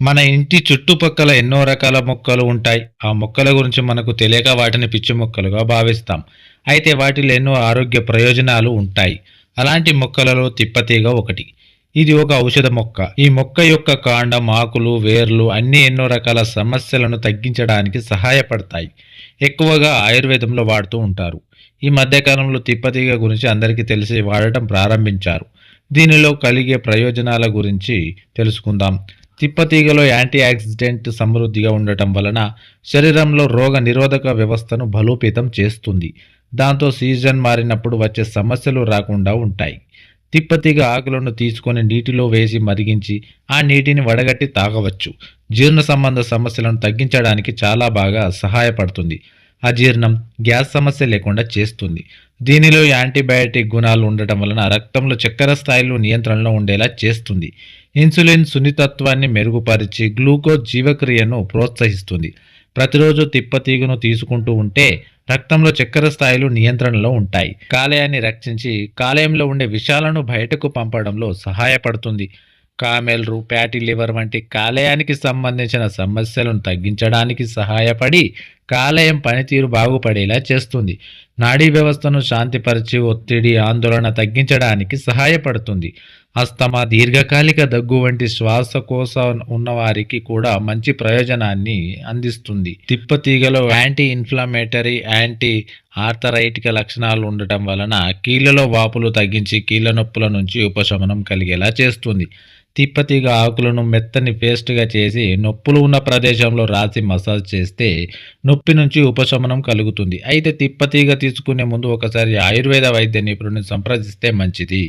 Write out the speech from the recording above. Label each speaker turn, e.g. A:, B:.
A: మన ఇంటి చుట్టుపక్కల ఎన్నో రకాల మొక్కలు ఉంటాయి. ఆ మొక్కల గురించి మనకు తెలియక వాటిని పిచ్చి మొక్కలుగా భావిస్తాం. అయితే వాటిలో ఎన్నో ఆరోగ్య ప్రయోజనాలు ఉంటాయి. అలాంటి మొక్కలలో తిప్పతీగ ఒకటి. ఇది ఒక ఔషధ మొక్క. ఈ మొక్క యొక్క కాండం ఆకులు వేర్లు అన్ని ఎన్నో రకాల సమస్యలను తగ్గించడానికి సహాయపడతాయి. ఎక్కువగా ఆయుర్వేదంలో వాడుతూ ఉంటారు. ఈ మధ్యకాలంలో తిప్పతీగ గురించి అందరికీ తెలిసి వాడటం ప్రారంభించారు. దీనిలో కలిగే ప్రయోజనాల గురించి తెలుసుకుందాం. తిప్పతీగలో యాంటీ ఆక్సిడెంట్ సమృద్ధిగా ఉండటం వలన శరీరంలో రోగ నిరోధక వ్యవస్థను బలోపేతం చేస్తుంది. దాంతో సీజన్ మారినప్పుడు వచ్చే సమస్యలు రాకుండా ఉంటాయి. తిప్పతీగ ఆకులను తీసుకొని నీటిలో వేసి మరిగించి ఆ నీటిని వడగట్టి తాగవచ్చు. జీర్ణ సంబంధ సమస్యలను తగ్గించడానికి చాలా బాగా సహాయపడుతుంది. అజీర్ణం గ్యాస్ సమస్య లేకుండా చేస్తుంది. దీనిలో యాంటీబయాటిక్ గుణాలు ఉండటం వలన రక్తంలో చక్కెర స్థాయిలు నియంత్రణలో ఉండేలా చేస్తుంది. ఇన్సులిన్ సున్నితత్వాన్ని మెరుగుపరిచి గ్లూకోజ్ జీవక్రియను ప్రోత్సహిస్తుంది. ప్రతిరోజు తిప్పతీగను తీసుకుంటూ ఉంటే రక్తంలో చక్కెర స్థాయిలు నియంత్రణలో ఉంటాయి. కాలేయాన్ని రక్షించి కాలేయంలో ఉండే విషాలను బయటకు పంపడంలో సహాయపడుతుంది. కామెల్రు ఫ్యాటీ లివర్ వంటి కాలేయానికి సంబంధించిన సమస్యలను తగ్గించడానికి సహాయపడి కాలేయం పనితీరు బాగుపడేలా చేస్తుంది. నాడీ వ్యవస్థను శాంతిపరిచి ఒత్తిడి ఆందోళన తగ్గించడానికి సహాయపడుతుంది. అస్తమా దీర్ఘకాలిక దగ్గు వంటి శ్వాసకోశ ఉన్నవారికి కూడా మంచి ప్రయోజనాన్ని అందిస్తుంది. తిప్పతీగలో యాంటీ ఇన్ఫ్లమేటరీ యాంటీ ఆర్థరైటిక లక్షణాలు ఉండటం వలన కీళ్ళలో వాపులు తగ్గించి కీళ్ళ నొప్పుల నుంచి ఉపశమనం కలిగేలా చేస్తుంది. తిప్పతీగ ఆకులను మెత్తని పేస్ట్గా చేసి నొప్పులు ఉన్న ప్రదేశంలో రాసి మసాజ్ చేస్తే నొప్పి నుంచి ఉపశమనం కలుగుతుంది. అయితే తిప్పతీగ తీసుకునే ముందు ఒకసారి ఆయుర్వేద వైద్య నిపుణుని సంప్రదిస్తే మంచిది.